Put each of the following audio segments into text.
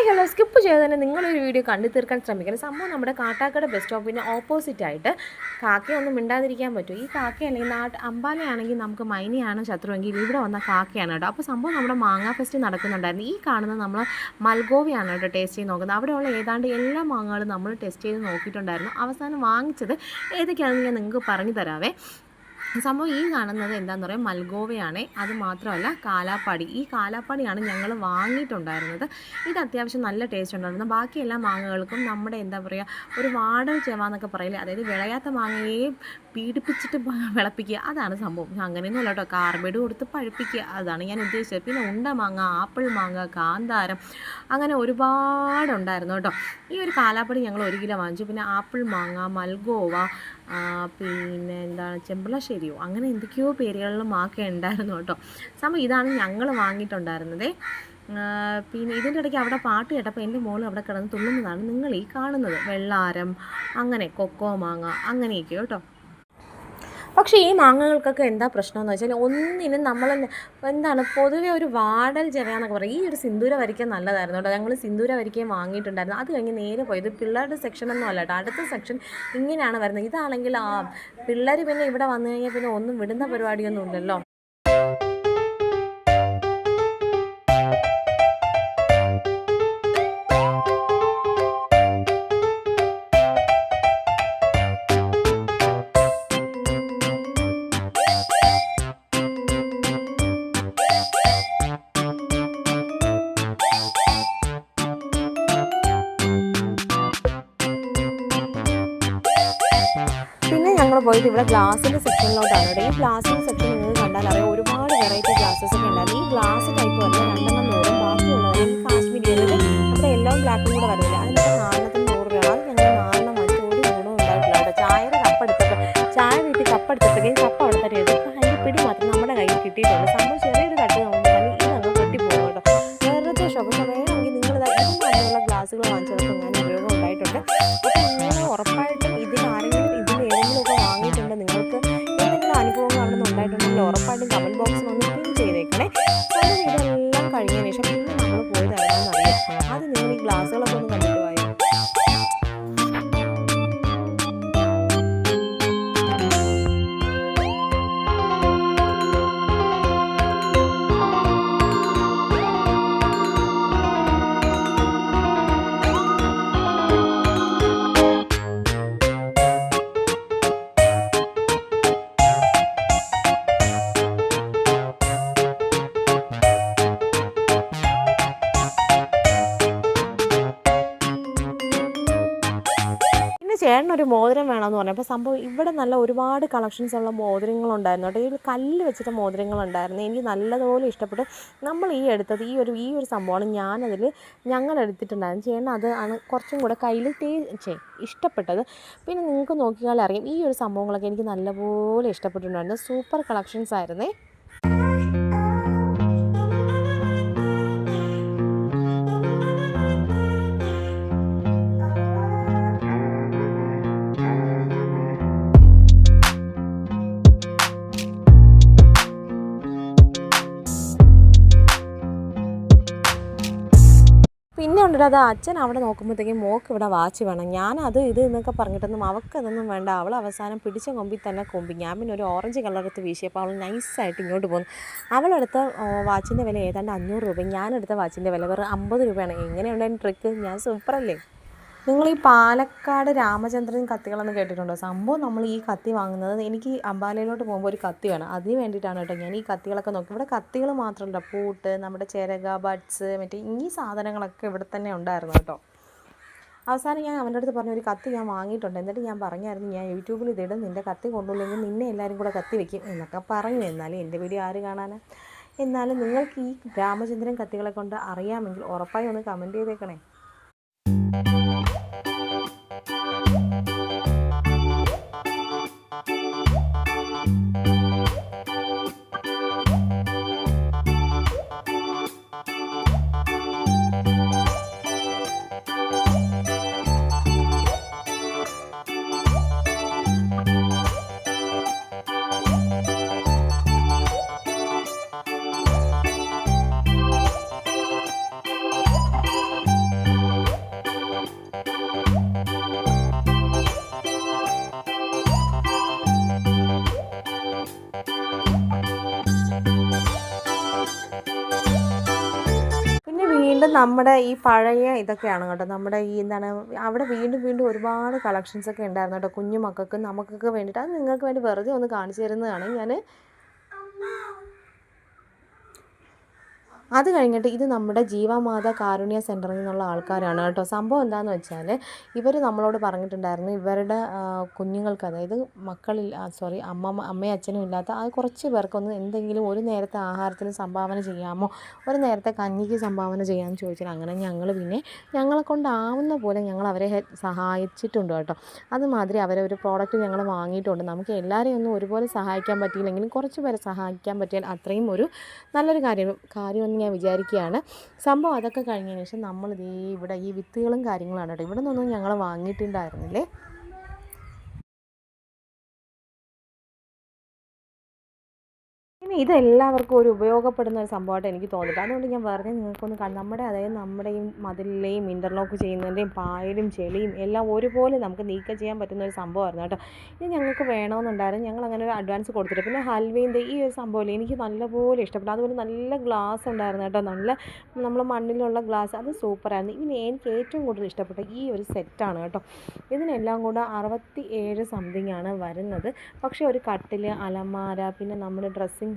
Hi hello skip ചെയ്ത് തന്നെ നിങ്ങളൊരു വീഡിയോ കണ്ടു തീർക്കാൻ ശ്രമിക്കണം. സംഭവം നമ്മുടെ കാട്ടാക്കട ബസ് സ്റ്റോപ്പിന് ഓപ്പോസിറ്റ് ആയിട്ട് കാക്കയൊന്നും മിണ്ടാതിരിക്കാൻ പറ്റും ഈ കാക്ക അല്ലെങ്കിൽ നാട്ട് അമ്പാലയാണെങ്കിൽ നമുക്ക് മൈനയാണ് ശത്രുവെങ്കിൽ ഇവിടെ വന്ന കാക്കയാണ് കേട്ടോ. അപ്പോൾ സംഭവം നമ്മുടെ മാങ്ങ ഫെസ്റ്റ് നടക്കുന്നുണ്ടായിരുന്നു. ഈ കാണുന്നത് നമ്മൾ മൽഗോവിയാണ് കേട്ടോ ടേസ്റ്റ് ചെയ്ത് നോക്കുന്നത്. അവിടെയുള്ള ഏതാണ്ട് എല്ലാ മാങ്ങകളും നമ്മൾ ടെസ്റ്റ് ചെയ്ത് നോക്കിയിട്ടുണ്ടായിരുന്നു. അവസാനം വാങ്ങിച്ചത് ഏതൊക്കെയാണെന്ന് ഞാൻ നിങ്ങൾക്ക് പറഞ്ഞു തരാവേ. സംഭവം ഈ കാണുന്നത് എന്താണെന്ന് പറയുക മൽഗോവയാണ്. അത് മാത്രമല്ല കാലാപ്പാടി. ഈ കാലാപ്പാടിയാണ് ഞങ്ങൾ വാങ്ങിയിട്ടുണ്ടായിരുന്നത്. ഇത് അത്യാവശ്യം നല്ല ടേസ്റ്റ് ഉണ്ടായിരുന്നു. ബാക്കി എല്ലാ മാങ്ങകൾക്കും നമ്മുടെ എന്താ പറയുക ഒരു വാടൽ ചെവ എന്നൊക്കെ പറയില്ലേ അതായത് വിളയാത്ത മാങ്ങയെ പീഡിപ്പിച്ചിട്ട് വിളപ്പിക്കുക. അതാണ് സംഭവം. അങ്ങനെയൊന്നുമല്ല കേട്ടോ. കാർബൈഡ് കൊടുത്ത് പഴുപ്പിക്കുക. അതാണ് ഞാൻ ഉദ്ദേശിച്ചത്. പിന്നെ ഉണ്ട മാങ്ങ ആപ്പിൾ മാങ്ങ കാന്താരം അങ്ങനെ ഒരുപാടുണ്ടായിരുന്നു കേട്ടോ. ഈ ഒരു കാലാപ്പടി ഞങ്ങൾ ഒരു കിലോ വാങ്ങിച്ചു. പിന്നെ ആപ്പിൾ മാങ്ങ മൽഗോവ പിന്നെ എന്താണ് ചെമ്പളശ്ശേരിയോ? അങ്ങനെ എന്തൊക്കെയോ പേരുകളിലും മാക്കേ ഉണ്ടായിരുന്നു കേട്ടോ. സംഭവം ഇതാണ് ഞങ്ങൾ വാങ്ങിയിട്ടുണ്ടായിരുന്നത്. പിന്നെ ഇതിന്റെ ഇടയ്ക്ക് അവിടെ പാട്ട് കേട്ടപ്പോൾ എന്റെ മോൾ അവിടെ കിടന്ന് തുള്ളുന്നതാണ് നിങ്ങൾ ഈ കാണുന്നത്. വെള്ളാരം അങ്ങനെ കൊക്കോ മാങ്ങ അങ്ങനെയൊക്കെ കേട്ടോ. പക്ഷേ ഈ മാങ്ങകൾക്കൊക്കെ എന്താ പ്രശ്നമെന്ന് വെച്ചാൽ ഒന്നിനും നമ്മൾ എന്താണ് പൊതുവെ ഒരു വാടൽ ചെറിയാന്നൊക്കെ പറയും. ഈ ഒരു സിന്ദൂര വരിക്കാൻ നല്ലതായിരുന്നു കേട്ടോ. ഞങ്ങൾ സിന്ദൂര വരിക്കാൻ വാങ്ങിയിട്ടുണ്ടായിരുന്നു. അത് കഴിഞ്ഞ് നേരെ പോയത് പിള്ളേരുടെ സെക്ഷനൊന്നും അല്ല കേട്ടോ. അടുത്ത സെക്ഷൻ ഇങ്ങനെയാണ് വരുന്നത്. ഇതാണെങ്കിൽ ആ പിള്ളേർ പിന്നെ ഇവിടെ വന്നു കഴിഞ്ഞാൽ പിന്നെ ഒന്നും വിടുന്ന പരിപാടിയൊന്നും ഇല്ലല്ലോ. പോയത് ഇവിടെ ഗ്ലാസിന്റെ സെക്ഷനിലോട്ടാണ് ഈ ഗ്ലാസിന്റെ സെക്ഷൻ നിങ്ങൾ കണ്ടാൽ അറിയാം ഒരുപാട് വെറൈറ്റി ഗ്ലാസസ് ഒക്കെ ഉണ്ടായിരുന്നു. ഈ ഗ്ലാസ് ശേഷം പിന്നെ നമ്മൾ പോയത് എവിടെയാണെന്ന് അറിയാം. അത് നിങ്ങൾ ഈ ഗ്ലാസ്സുകളൊക്കെ ചേട്ടനൊരു മോതിരം വേണമെന്ന് പറഞ്ഞപ്പോൾ സംഭവം ഇവിടെ നല്ല ഒരുപാട് കളക്ഷൻസ് ഉള്ള മോതിരങ്ങളുണ്ടായിരുന്നു കേട്ടോ. ഈ കല്ല് വെച്ചിട്ട് മോതിരങ്ങളുണ്ടായിരുന്നു. എനിക്ക് നല്ലതുപോലെ ഇഷ്ടപ്പെട്ടു. നമ്മൾ ഈ എടുത്തത് ഈ ഒരു ഈ ഒരു സംഭവമാണ് ഞാനതിൽ ഞങ്ങൾ എടുത്തിട്ടുണ്ടായിരുന്നു. ചേട്ടൻ അത് ആണ് കുറച്ചും കൂടെ കയ്യിൽ തേ ചേ ഇഷ്ടപ്പെട്ടത്. പിന്നെ നിങ്ങൾക്ക് നോക്കിയാൽ അറിയാം ഈ ഒരു സംഭവങ്ങളൊക്കെ എനിക്ക് നല്ലപോലെ ഇഷ്ടപ്പെട്ടിട്ടുണ്ടായിരുന്നു. സൂപ്പർ കളക്ഷൻസ് ആയിരുന്നേ. ഉണ്ടല്ലോ അത് അച്ഛൻ അവിടെ നോക്കുമ്പോഴത്തേക്കും മോക്ക് ഇവിടെ വാച്ച് വേണം. ഞാൻ അത് ഇത് എന്നൊക്കെ പറഞ്ഞിട്ടൊന്നും അവൾക്ക് അതൊന്നും വേണ്ട. അവൾ അവസാനം പിടിച്ച കൊമ്പിൽ തന്നെ കൊമ്പി. ഞാൻ പിന്നെ ഒരു ഓറഞ്ച് കളറെടുത്ത് വീശിയപ്പോൾ അവൾ നൈസായിട്ട് ഇങ്ങോട്ട് പോകുന്നു അവളെടുത്ത വാച്ചിന്റെ വില ഏതാണ്ട് അഞ്ഞൂറ് രൂപ. ഞാനെടുത്ത വാച്ചിന്റെ വില വെറും അമ്പത് രൂപയാണ്. എങ്ങനെയുണ്ടായിരുന്നു ട്രിക്ക് ഞാൻ സൂപ്പറല്ലേ നിങ്ങൾ ഈ പാലക്കാട് രാമചന്ദ്രൻ കത്തികളെന്ന് കേട്ടിട്ടുണ്ടോ? സംഭവം നമ്മൾ ഈ കത്തി വാങ്ങുന്നത് എനിക്ക് അമ്പാലയിലോട്ട് പോകുമ്പോൾ ഒരു കത്തി വേണം. അതിന് വേണ്ടിയിട്ടാണ് കേട്ടോ ഞാൻ ഈ കത്തികളൊക്കെ നോക്കി. ഇവിടെ കത്തികൾ മാത്രമല്ല പൂട്ട് നമ്മുടെ ചിരക ബഡ്സ് മറ്റേ ഈ സാധനങ്ങളൊക്കെ ഇവിടെ തന്നെ ഉണ്ടായിരുന്നു കേട്ടോ. അവസാനം ഞാൻ അവന്റെ അടുത്ത് പറഞ്ഞു ഒരു കത്തി ഞാൻ വാങ്ങിയിട്ടുണ്ട്. എന്നിട്ട് ഞാൻ പറഞ്ഞായിരുന്നു ഞാൻ യൂട്യൂബിൽ ഇതിടും നിന്റെ കത്തി കൊണ്ടുള്ളില്ലെങ്കിൽ നിന്നെ എല്ലാവരും കൂടെ കത്തി വെക്കും എന്നൊക്കെ പറഞ്ഞു. എന്നാലും എന്റെ വീഡിയോ ആര് കാണാനാ? എന്നാലും നിങ്ങൾക്ക് ഈ രാമചന്ദ്രൻ കത്തികളെ കൊണ്ട് അറിയാമെങ്കിൽ ഉറപ്പായി ഒന്ന് കമന്റ് ചെയ്തേക്കണേ. പിന്നെ വീണ്ടും നമ്മുടെ ഈ പഴയ ഇതൊക്കെയാണ് കേട്ടോ. നമ്മുടെ ഈ എന്താണ് അവിടെ വീണ്ടും വീണ്ടും ഒരുപാട് കളക്ഷൻസ് ഒക്കെ ഉണ്ടായിരുന്നു കേട്ടോ. കുഞ്ഞുമക്കൾക്കും നമുക്കൊക്കെ വേണ്ടിയിട്ട്. അത് നിങ്ങൾക്ക് വേണ്ടി വെറുതെ ഒന്ന് കാണിച്ചു തരുന്നതാണ് ഞാൻ അത് കഴിഞ്ഞിട്ട് ഇത് നമ്മുടെ ജീവമാത കാരുണ്യ സെന്ററിൽ നിന്നുള്ള ആൾക്കാരാണ് കേട്ടോ. സംഭവം എന്താണെന്ന് വെച്ചാൽ ഇവർ നമ്മളോട് പറഞ്ഞിട്ടുണ്ടായിരുന്നു ഇവരുടെ കുഞ്ഞുങ്ങൾക്ക് അതായത് മക്കളിൽ സോറി അമ്മ അമ്മയും അച്ഛനും ഇല്ലാത്ത ആ കുറച്ച് പേർക്കൊന്ന് എന്തെങ്കിലും ഒരു നേരത്തെ ആഹാരത്തിന് സംഭാവന ചെയ്യാമോ? ഒരു നേരത്തെ കഞ്ഞിക്ക് സംഭാവന ചെയ്യാമെന്ന് ചോദിച്ചാൽ അങ്ങനെ ഞങ്ങൾ പിന്നെ ഞങ്ങളെ കൊണ്ടാവുന്ന പോലെ ഞങ്ങൾ അവരെ സഹായിച്ചിട്ടുണ്ട് കേട്ടോ. അതുമാതിരി അവരെ ഒരു പ്രോഡക്റ്റ് ഞങ്ങൾ വാങ്ങിയിട്ടുണ്ട്. നമുക്ക് എല്ലാവരെയും ഒന്നും ഒരുപോലെ സഹായിക്കാൻ പറ്റിയില്ലെങ്കിലും കുറച്ച് പേരെ സഹായിക്കാൻ പറ്റിയാൽ അത്രയും ഒരു നല്ലൊരു കാര്യം കാര്യമെന്ന് ഞാൻ വിചാരിക്കുകയാണ് സംഭവം അതൊക്കെ കഴിഞ്ഞതിന് ശേഷം നമ്മൾ ദേ ഇവിടെ ഈ വിത്തുകളും കാര്യങ്ങളാണ് കേട്ടോ. ഇവിടെ നിന്നൊന്നും ഞങ്ങൾ വാങ്ങിയിട്ടുണ്ടായിരുന്നില്ലേ? പിന്നെ ഇതെല്ലാവർക്കും ഒരു ഉപയോഗപ്പെടുന്ന ഒരു സംഭവമായിട്ട് എനിക്ക് തോന്നിയിട്ട് അതുകൊണ്ട് ഞാൻ പറഞ്ഞു നിങ്ങൾക്കൊന്ന് നമ്മുടെ അതായത് നമ്മുടെയും മതിലിലെയും ഇന്റർലോക്ക് ചെയ്യുന്നതിന്റെയും പായലും ചെളിയും എല്ലാം ഒരുപോലെ നമുക്ക് നീക്കം ചെയ്യാൻ പറ്റുന്ന ഒരു സംഭവമായിരുന്നു കേട്ടോ. ഇനി ഞങ്ങൾക്ക് വേണമെന്നുണ്ടായിരുന്നു. ഞങ്ങൾ അങ്ങനെ ഒരു അഡ്വാൻസ് കൊടുത്തിട്ട്. പിന്നെ ഹൽവീന്റെ ഈ ഒരു സംഭവമില്ല എനിക്ക് നല്ലപോലെ ഇഷ്ടപ്പെട്ടു. അതുപോലെ നല്ല ഗ്ലാസ് ഉണ്ടായിരുന്നു കേട്ടോ. നല്ല നമ്മൾ മണ്ണിലുള്ള ഗ്ലാസ് അത് സൂപ്പറായിരുന്നു. ഇനി എനിക്ക് ഏറ്റവും കൂടുതൽ ഇഷ്ടപ്പെട്ട ഈ ഒരു സെറ്റാണ് കേട്ടോ. ഇതിനെല്ലാം കൂടെ അറുപത്തി ഏഴ് സംതിങ് ആണ് വരുന്നത്. പക്ഷേ ഒരു കട്ടിൽ അലമാര പിന്നെ നമ്മുടെ ഡ്രസ്സിങ്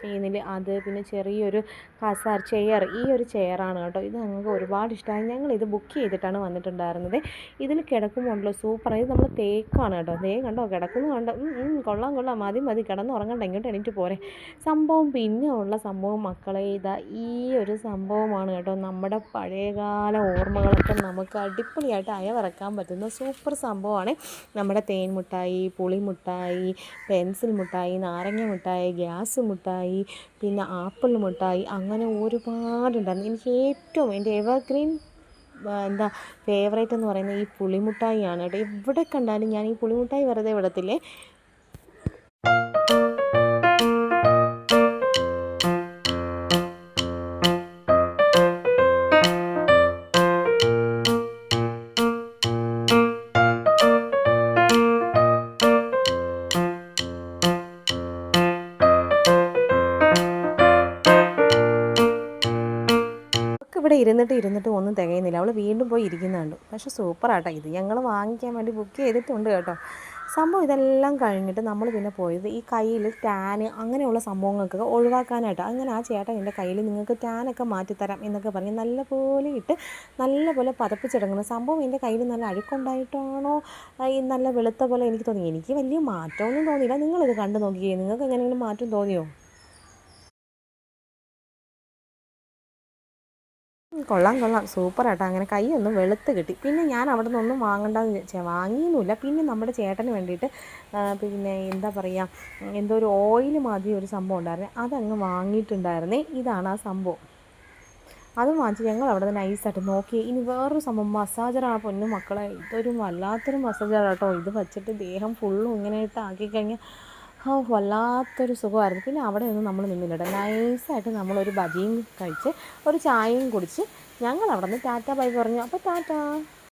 ചെയ്യുന്നില്ല. അത് പിന്നെ ചെറിയൊരു കസാർ ചെയർ ഈ ഒരു ചെയറാണ് കേട്ടോ. ഇത് ഞങ്ങൾക്ക് ഒരുപാട് ഇഷ്ടമായി. ഞങ്ങൾ ഇത് ബുക്ക് ചെയ്തിട്ടാണ് വന്നിട്ടുണ്ടായിരുന്നത്. ഇതിൽ കിടക്കുമ്പോണ്ടല്ലോ സൂപ്പർ ഇത് നമ്മൾ തേക്കാണ് കേട്ടോ. തേ കണ്ടോ കിടക്കുന്നു കണ്ടോ. കൊള്ളാം കൊള്ളാം. മതി മതി. കിടന്ന് ഉറങ്ങണ്ട. ഇങ്ങോട്ട് എണീറ്റ് പോരെ. സംഭവം പിന്നെ ഉള്ള സംഭവം മക്കളെ ഇതാ ഈ ഒരു സംഭവമാണ് കേട്ടോ. നമ്മുടെ പഴയകാല ഓർമ്മകളൊക്കെ നമുക്ക് അടിപൊളിയായിട്ട് അയവിറക്കാൻ പറ്റുന്ന സൂപ്പർ സംഭവമാണ്. നമ്മുടെ തേൻ മുട്ടായി പുളി പെൻസിൽ മുട്ടായി നാരങ്ങ മുട്ടായി ഗ്യാസ് മുട്ടായി പിന്നെ ആപ്പിൾ മിഠായി അങ്ങനെ ഒരുപാടുണ്ടായിരുന്നു. എനിക്ക് ഏറ്റവും എന്റെ എവർഗ്രീൻ എന്താ ഫേവറേറ്റ് എന്ന് പറയുന്നത് ഈ പുളിമുട്ടായിയാണ് കേട്ടോ. എവിടെ കണ്ടാലും ഞാൻ ഈ പുളിമുട്ടായി വെറുതെ വിടത്തില്ലേ? ഇവിടെ ഇരുന്നിട്ട് ഇരുന്നിട്ട് ഒന്നും തികയുന്നില്ല. അവൾ വീണ്ടും പോയി ഇരിക്കുന്നുണ്ട് പക്ഷെ സൂപ്പറാട്ടോ ഇത്. ഞങ്ങൾ വാങ്ങിക്കാൻ വേണ്ടി ബുക്ക് ചെയ്തിട്ടുണ്ട് കേട്ടോ. സംഭവം ഇതെല്ലാം കഴിഞ്ഞിട്ട് നമ്മൾ പിന്നെ പോയത് ഈ കയ്യിൽ ടാന് അങ്ങനെയുള്ള സംഭവങ്ങൾക്കൊക്കെ ഒഴിവാക്കാനായിട്ട്. അങ്ങനെ ആ ചേട്ടൻ എന്റെ കയ്യിൽ നിങ്ങൾക്ക് ടാനൊക്കെ മാറ്റിത്തരാം എന്നൊക്കെ പറഞ്ഞ് നല്ലപോലെ ഇട്ട് നല്ലപോലെ പതപ്പിച്ചിടങ്ങണം സംഭവം എന്റെ കയ്യിൽ നല്ല അഴുക്കുണ്ടായിട്ടാണോ? ഈ നല്ല വെളുത്ത പോലെ എനിക്ക് തോന്നി. എനിക്ക് വലിയ മാറ്റമൊന്നും തോന്നിയില്ല. നിങ്ങളിത് കണ്ടു നോക്കിയേ. നിങ്ങൾക്ക് എങ്ങനെയെങ്കിലും മാറ്റം തോന്നിയോ? കൊള്ളാം കൊള്ളാം. സൂപ്പർ ആട്ടോ. അങ്ങനെ കൈയൊന്നും വെളുത്ത് കിട്ടി. പിന്നെ ഞാൻ അവിടെ നിന്നൊന്നും വാങ്ങണ്ടെന്ന് വാങ്ങിയൊന്നുമില്ല. പിന്നെ നമ്മുടെ ചേട്ടന് വേണ്ടിയിട്ട് പിന്നെ എന്താ പറയുക എന്തോ ഒരു ഓയിൽ മാതിരി ഒരു സംഭവം ഉണ്ടായിരുന്നേ. അതങ്ങ് വാങ്ങിയിട്ടുണ്ടായിരുന്നേ. ഇതാണ് ആ സംഭവം. അത് വാങ്ങിച്ച് ഞങ്ങൾ അവിടെ നിന്ന് നൈസായിട്ട് നോക്കി. ഇനി വേറൊരു സംഭവം. മസാജറാണ് പൊന്നു മക്കളെ. ഇതൊരു വല്ലാത്തൊരു മസാജറാണ് കേട്ടോ ഇത് വെച്ചിട്ട് ദേഹം ഫുള്ളും ഇങ്ങനെയിട്ട് ആക്കി കഴിഞ്ഞാൽ ഓ വല്ലാത്തൊരു സുഖമായിരുന്നു. പിന്നെ അവിടെ നിന്ന് നമ്മൾ നിന്നില്ല നൈസായിട്ട് നമ്മളൊരു ബജിയും കഴിച്ച് ഒരു ചായയും കുടിച്ച് ഞങ്ങൾ അവിടെ നിന്ന് ടാറ്റ ബൈ പറഞ്ഞു. അപ്പോൾ ടാറ്റ.